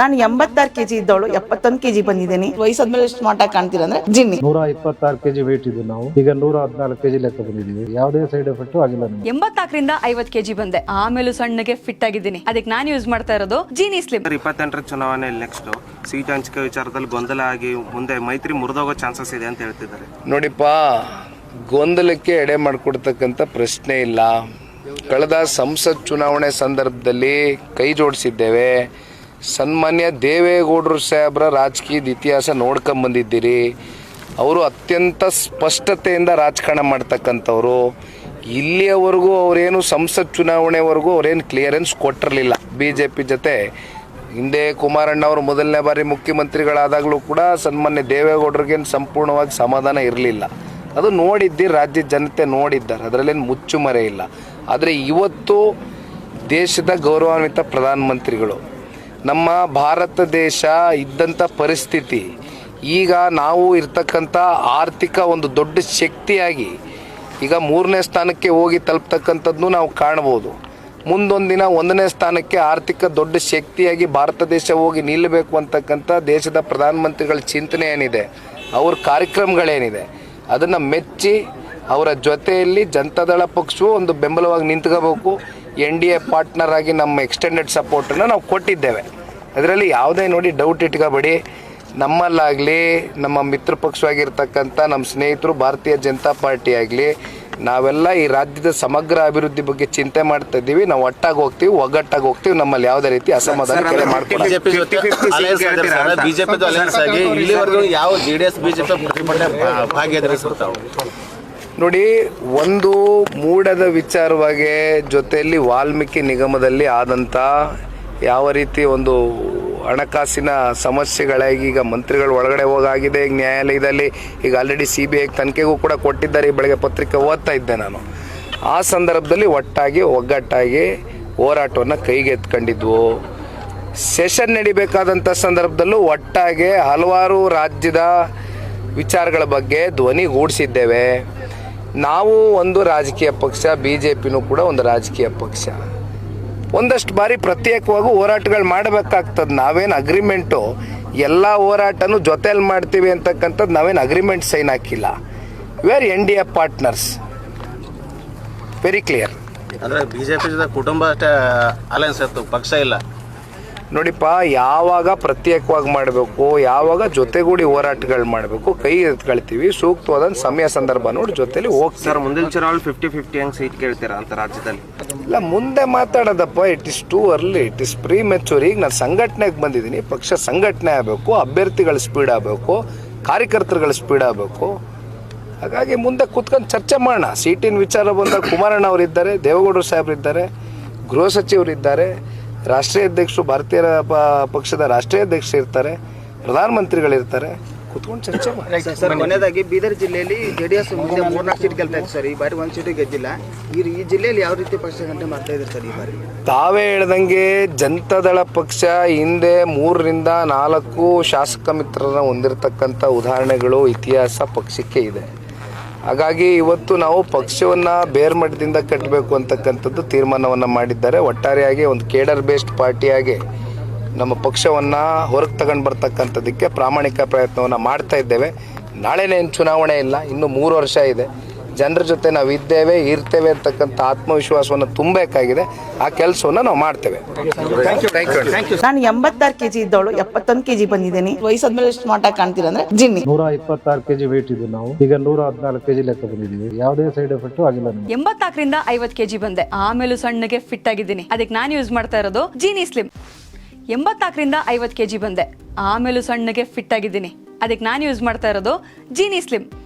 ನಾನು ಎಂಬತ್ತಾರು ಕೆಜಿ ಇದ್ದವಳು ಎಪ್ಪತ್ತೊಂದು ಕೆಜಿ ಬಂದಿದ್ದೀನಿ. ವಯಸ್ಸಾದ್ಮೇಲೆ ಸ್ಮಾರ್ಟ್ ಆಗಿ ಕಾಣ್ತೀರ ಅಂದ್ರೆ ಜಿನ್ನಿ. ನೂರ ಇಪ್ಪತ್ತಾರು ಕೆಜಿ ವೇಟ್ ಇದ್ದು ನಾವು. ಈಗ ನೂರ ಹದಿನಾಲ್ಕು ಕೆಜಿ ಲೆಕ್ಕ ಬಂದಿದ್ದೀವಿ. ಯಾವುದೇ ಸೈಡ್ ಎಫೆಕ್ಟ್ ಆಗಿಲ್ಲ ಎಂಬತ್ತಾಕರಿಂದ ಎಂಬತ್ನಾಲ್ಕರಿಂದ ಐವತ್ ಕೆಜಿ ಬಂದೆ. ಆಮೇಲೆ ಸಣ್ಣಗೆ ಫಿಟ್ ಆಗಿದ್ದೀನಿ. ಅದಕ್ಕೆ ನಾನು ಯೂಸ್ ಮಾಡ್ತಾ ಇರೋದು ಜೀನಿ ಸ್ಲಿಮ್ ಇಪ್ಪತ್ತೆಂಟರ ಚುನಾವಣೆ ನೆಕ್ಸ್ಟ್ ಸೀಟ್ ಹಂಚಿಕೆ ವಿಚಾರದಲ್ಲಿ ಗೊಂದಲ ಆಗಿ ಮುಂದೆ ಮೈತ್ರಿ ಮುರಿದೋಗೋ ಚಾನ್ಸಸ್ ಇದೆ ಅಂತ ಹೇಳ್ತಿದ್ದಾರೆ. ನೋಡಿಪ್ಪ ಗೊಂದಲಕ್ಕೆ ಎಡೆ ಮಾಡಿಕೊಡ್ತಕ್ಕಂಥ ಪ್ರಶ್ನೆ ಇಲ್ಲ. ಕಳೆದ ಸಂಸತ್ ಚುನಾವಣೆ ಸಂದರ್ಭದಲ್ಲಿ ಕೈ ಜೋಡಿಸಿದ್ದೇವೆ. ಸನ್ಮಾನ್ಯ ದೇವೇಗೌಡರು ಸಾಹೇಬ್ರ ರಾಜಕೀಯದ ಇತಿಹಾಸ ನೋಡ್ಕೊಂಬಂದಿದ್ದೀರಿ ಅವರು ಅತ್ಯಂತ ಸ್ಪಷ್ಟತೆಯಿಂದ ರಾಜಕಾರಣ ಮಾಡ್ತಕ್ಕಂಥವ್ರು. ಇಲ್ಲಿಯವರೆಗೂ ಅವರೇನು ಸಂಸತ್ ಚುನಾವಣೆವರೆಗೂ ಅವರೇನು ಕ್ಲಿಯರೆನ್ಸ್ ಕೊಟ್ಟಿರಲಿಲ್ಲ. ಬಿ ಜೆ ಪಿ ಜೊತೆ. ಹಿಂದೆ ಕುಮಾರಣ್ಣ ಅವರು ಮೊದಲನೇ ಬಾರಿ ಮುಖ್ಯಮಂತ್ರಿಗಳಾದಾಗಲೂ ಕೂಡ ಸನ್ಮಾನ್ಯ ದೇವೇಗೌಡರಿಗೇನು ಸಂಪೂರ್ಣವಾಗಿ ಸಮಾಧಾನ ಇರಲಿಲ್ಲ. ಅದು ನೋಡಿದ್ದಿ ರಾಜ್ಯದ ಜನತೆ ನೋಡಿದ್ದಾರೆ. ಅದರಲ್ಲೇನು ಮುಚ್ಚುಮರೆ ಇಲ್ಲ. ಆದರೆ ಇವತ್ತು ದೇಶದ ಗೌರವಾನ್ವಿತ ಪ್ರಧಾನಮಂತ್ರಿಗಳು ನಮ್ಮ ಭಾರತ ದೇಶ ಇದ್ದಂಥ ಪರಿಸ್ಥಿತಿ. ಈಗ ನಾವು ಇರ್ತಕ್ಕಂಥ ಆರ್ಥಿಕ ಒಂದು ದೊಡ್ಡ ಶಕ್ತಿಯಾಗಿ ಈಗ ಮೂರನೇ ಸ್ಥಾನಕ್ಕೆ ಹೋಗಿ ತಲುಪ್ತಕ್ಕಂಥದ್ದನ್ನು ನಾವು ಕಾಣ್ಬೋದು. ಮುಂದೊಂದು ದಿನ ಒಂದನೇ ಸ್ಥಾನಕ್ಕೆ ಆರ್ಥಿಕ ದೊಡ್ಡ ಶಕ್ತಿಯಾಗಿ ಭಾರತ ದೇಶ ಹೋಗಿ ನಿಲ್ಲಬೇಕು ಅಂತಕ್ಕಂಥ ದೇಶದ ಪ್ರಧಾನಮಂತ್ರಿಗಳ ಚಿಂತನೆ ಏನಿದೆ, ಅವ್ರ ಕಾರ್ಯಕ್ರಮಗಳೇನಿದೆ, ಅದನ್ನು ಮೆಚ್ಚಿ ಅವರ ಜೊತೆಯಲ್ಲಿ ಜನತಾದಳ ಪಕ್ಷವು ಒಂದು ಬೆಂಬಲವಾಗಿ ನಿಂತ್ಕೋಬೇಕು. ಎನ್ ಡಿ ಎ ಪಾರ್ಟ್ನರ್ ಆಗಿ ನಮ್ಮ ಎಕ್ಸ್ಟೆಂಡೆಡ್ ಸಪೋರ್ಟನ್ನು ನಾವು ಕೊಟ್ಟಿದ್ದೇವೆ. ಅದರಲ್ಲಿ ಯಾವುದೇ ನೋಡಿ ಡೌಟ್ ಇಟ್ಕೋಬೇಡಿ. ನಮ್ಮಲ್ಲಾಗಲಿ ನಮ್ಮ ಮಿತ್ರ ಪಕ್ಷವಾಗಿರ್ತಕ್ಕಂಥ ನಮ್ಮ ಸ್ನೇಹಿತರು ಭಾರತೀಯ ಜನತಾ ಪಾರ್ಟಿ ಆಗಲಿ ನಾವೆಲ್ಲ ಈ ರಾಜ್ಯದ ಸಮಗ್ರ ಅಭಿವೃದ್ಧಿ ಬಗ್ಗೆ ಚಿಂತೆ ಮಾಡ್ತಾ ಇದ್ದೀವಿ. ನಾವು ಒಟ್ಟಾಗಿ ಹೋಗ್ತೀವಿ ಒಗ್ಗಟ್ಟಾಗಿ ಹೋಗ್ತೀವಿ ನಮ್ಮಲ್ಲಿ ಯಾವುದೇ ರೀತಿ ಅಸಮಾಧಾನ ಕೆರೆ ಮಾಡ್ಕೊಳ್ಳೋದು ಬಿಜೆಪಿ ಜೊತೆ ಅಲಯನ್ಸ್ ಆಗಿರ್ತಾರೆ ಬಿಜೆಪಿ ಅಲಯನ್ಸ್ ಆಗಿ ಇಲ್ಲಿವರೆಗೂ ಯಾವ ಜೆಡಿಎಸ್ ಬಿಜೆಪಿ ಪ್ರತಿಭಟನೆ ಭಾ- ನೋಡಿ ಒಂದು ಮೂಡದ ವಿಚಾರವಾಗಿ ಜೊತೆಯಲ್ಲಿ ವಾಲ್ಮೀಕಿ ನಿಗಮದಲ್ಲಿ ಆದಂಥ ಯಾವ ರೀತಿ ಒಂದು ಹಣಕಾಸಿನ ಸಮಸ್ಯೆಗಳಾಗಿ ಈಗ ಮಂತ್ರಿಗಳು ಒಳಗಡೆ ಹೋಗಾಗಿದೆ. ಈಗ ನ್ಯಾಯಾಲಯದಲ್ಲಿ ಈಗ ಆಲ್ರೆಡಿ ಸಿ ಬಿ ಐ ತನಿಖೆಗೂ ಕೂಡ ಕೊಟ್ಟಿದ್ದಾರೆ. ಈ ಬೆಳಗ್ಗೆ ಪತ್ರಿಕೆ ಓದ್ತಾ ಇದ್ದೆ ನಾನು. ಆ ಸಂದರ್ಭದಲ್ಲಿ ಒಟ್ಟಾಗಿ, ಒಗ್ಗಟ್ಟಾಗಿ ಹೋರಾಟವನ್ನು ಕೈಗೆತ್ಕೊಂಡಿದ್ವು ಸೆಷನ್ ನಡಿಬೇಕಾದಂಥ ಸಂದರ್ಭದಲ್ಲೂ ಒಟ್ಟಾಗಿ ಹಲವಾರು ರಾಜ್ಯದ ವಿಚಾರಗಳ ಬಗ್ಗೆ ಧ್ವನಿಗೂಡಿಸಿದ್ದೇವೆ ನಾವು ಒಂದು ರಾಜಕೀಯ ಪಕ್ಷ ಬಿ ಜೆ ಪಿನೂ ಕೂಡ ಒಂದು ರಾಜಕೀಯ ಪಕ್ಷ. ಒಂದಷ್ಟು ಬಾರಿ ಪ್ರತ್ಯೇಕವಾಗಿ ಹೋರಾಟಗಳು ಮಾಡಬೇಕಾಗ್ತದೆ. ನಾವೇನು ಅಗ್ರಿಮೆಂಟು ಎಲ್ಲ ಹೋರಾಟನೂ ಜೊತೆಯಲ್ಲಿ ಮಾಡ್ತೀವಿ ಅಂತಕ್ಕಂಥದ್ದು ನಾವೇನು ಅಗ್ರಿಮೆಂಟ್ ಸೈನ್ ಹಾಕಿಲ್ಲ. We are N D A partners very clear ಅಂದ್ರೆ ಬಿಜೆಪಿ ಜೊತೆ ಕುಟುಂಬ ಅಷ್ಟೇ ಅಲಯನ್ಸ್ ಇತ್ತು, ಪಕ್ಷ ಇಲ್ಲ. ನೋಡಿಪ್ಪ ಯಾವಾಗ ಪ್ರತ್ಯೇಕವಾಗಿ ಮಾಡಬೇಕು ಯಾವಾಗ ಜೊತೆಗೂಡಿ ಹೋರಾಟಗಳು ಮಾಡಬೇಕು ಕೈ ಎತ್ಕೊಳ್ತೀವಿ ಸೂಕ್ತವಾದ ಸಮಯ ಸಂದರ್ಭ ನೋಡಿ ಜೊತೆಲಿ ಹೋಗ್ತಾರೆ ಸರ್ ಮುಂದಿನ ಚುನಾವಣೆ ಫಿಫ್ಟಿ ಫಿಫ್ಟಿ ಹೆಂಗ್ ಸೀಟ್ ಕೇಳ್ತೀರಾ ಅಂತ ರಾಜ್ಯದಲ್ಲಿ? ಇಲ್ಲ ಮುಂದೆ ಮಾತಾಡೋದಪ್ಪ it is too early it is premature ಈಗ ನಾನು ಸಂಘಟನೆಗೆ ಬಂದಿದ್ದೀನಿ ಪಕ್ಷ ಸಂಘಟನೆ ಆಗಬೇಕು ಅಭ್ಯರ್ಥಿಗಳ ಸ್ಪೀಡ್ ಆಗಬೇಕು ಕಾರ್ಯಕರ್ತರುಗಳ ಸ್ಪೀಡ್ ಆಗಬೇಕು. ಹಾಗಾಗಿ ಮುಂದೆ ಕೂತ್ಕೊಂಡು ಚರ್ಚೆ ಮಾಡೋಣ. ಸೀಟಿನ ವಿಚಾರ ಬಂದಾಗ ಕುಮಾರಣ್ಣ ಅವರಿದ್ದಾರೆ ದೇವೇಗೌಡರು ಸಾಹೇಬರಿದ್ದಾರೆ ಗೃಹ ಸಚಿವರಿದ್ದಾರೆ. ರಾಷ್ಟ್ರೀಯ ಅಧ್ಯಕ್ಷರು ಭಾರತೀಯ ಪ- ಪಕ್ಷದ ರಾಷ್ಟ್ರೀಯ ಅಧ್ಯಕ್ಷರು ಇರ್ತಾರೆ ಪ್ರಧಾನಮಂತ್ರಿಗಳಿರ್ತಾರೆ. ಕುತ್ಕೊಂಡು ಚರ್ಚೆ ಮಾಡಿ. ಸರ್ ಕೊನೆಯದಾಗಿ ಬೀದರ್ ಜಿಲ್ಲೆಯಲ್ಲಿ ಜೆಡಿಎಸ್ ಮುಂದೆ ಮೂರ್ನಾಲ್ಕು ಸೀಟ್ ಗೆಲ್ತಾ ಇತ್ತು ಸರ್. ಈ ಬಾರಿ ಒಂದು ಸೀಟು ಗೆದ್ದಿಲ್ಲ. ಈ ಈ ಜಿಲ್ಲೆಯಲ್ಲಿ ಯಾವ ರೀತಿ ಪಕ್ಷ ಸಂಘಟನೆ ಮಾಡ್ತಾ ಇದ್ದಾರೆ ಸರ್ ಈ ಬಾರಿ? ತಾವೇ ಹೇಳ್ದಂಗೆ ಜನತಾದಳ ಪಕ್ಷ ಹಿಂದೆ ಮೂರರಿಂದ ನಾಲ್ಕು ಶಾಸಕ ಮಿತ್ರರನ್ನ ಹೊಂದಿರತಕ್ಕಂಥ ಉದಾಹರಣೆಗಳು ಇತಿಹಾಸ ಪಕ್ಷಕ್ಕೆ ಇದೆ. ಹಾಗಾಗಿ ಇವತ್ತು ನಾವು ಪಕ್ಷವನ್ನು ಬೇರ್ಮಠದಿಂದ ಕಟ್ಟಬೇಕು ಅಂತಕ್ಕಂಥದ್ದು ತೀರ್ಮಾನವನ್ನು ಮಾಡಿದ್ದಾರೆ. ಒಟ್ಟಾರೆಯಾಗಿ ಒಂದು ಕೇಡರ್ ಬೇಸ್ಡ್ ಪಾರ್ಟಿಯಾಗಿ ನಮ್ಮ ಪಕ್ಷವನ್ನು ಹೊರಗೆ ತಗೊಂಡು ಬರ್ತಕ್ಕಂಥದ್ದಕ್ಕೆ ಪ್ರಾಮಾಣಿಕ ಪ್ರಯತ್ನವನ್ನು ಮಾಡ್ತಾ ಇದ್ದೇವೆ. ನಾಳೆನೇ ಚುನಾವಣೆ ಇಲ್ಲ, ಇನ್ನು ಮೂರು ವರ್ಷ ಇದೆ. ಜನರ ಜೊತೆ ನಾವು ಇದ್ದೇವೆ ಇರ್ತೇವೆ ಅಂತಕ್ಕಂಥ ಆತ್ಮವಿಶ್ವಾಸವನ್ನು ತುಂಬಬೇಕಾಗಿದೆ. ಆ ಕೆಲಸವನ್ನು ನಾವು ಮಾಡ್ತೇವೆ. ಥ್ಯಾಂಕ್ ಯು ಥ್ಯಾಂಕ್ ಯು ನಾನು ಎಂಬತ್ತಾರು ಕೆಜಿ ಇದ್ದವಳು ಎಪ್ಪತ್ತೊಂದು ಕೆಜಿ ಬಂದಿದ್ದೀನಿ. ವಯಸ್ಸಾದ್ಮೇಲೆ ಸ್ಮಾರ್ಟ್ ಆಗಿ ಕಾಣ್ತೀರ ಅಂದ್ರೆ ಜಿನ್ನಿ. ನೂರ ಇಪ್ಪತ್ತಾರು ಕೆಜಿ ವೇಟ್ ಇದ್ದು ನಾವು. ಈಗ ನೂರ ಹದಿನಾಲ್ಕು ಕೆಜಿ ಲೆಕ್ಕ ಬಂದಿದ್ದೀವಿ. ಯಾವುದೇ ಸೈಡ್ ಎಫೆಕ್ಟ್ ಆಗಿಲ್ಲ ಎಂಬತ್ತಾಕರಿಂದ ಎಂಬತ್ನಾಲ್ಕರಿಂದ ಐವತ್ ಕೆಜಿ ಬಂದೆ. ಆಮೇಲೆ ಸಣ್ಣಗೆ ಫಿಟ್ ಆಗಿದ್ದೀನಿ. ಅದಕ್ಕೆ ನಾನು ಯೂಸ್ ಮಾಡ್ತಾ ಇರೋದು ಜೀನಿ ಸ್ಲಿಮ್ ಎಂಬತ್ನಾಲ್ಕರಿಂದ ಐವತ್ ಕೆಜಿ ಬಂದೆ. ಆಮೇಲೂ ಸಣ್ಣಗೆ ಫಿಟ್ ಆಗಿದ್ದೀನಿ. ಅದಕ್ಕೆ ನಾನು ಯೂಸ್ ಮಾಡ್ತಾ ಇರೋದು ಜೀನಿ ಸ್ಲಿಮ್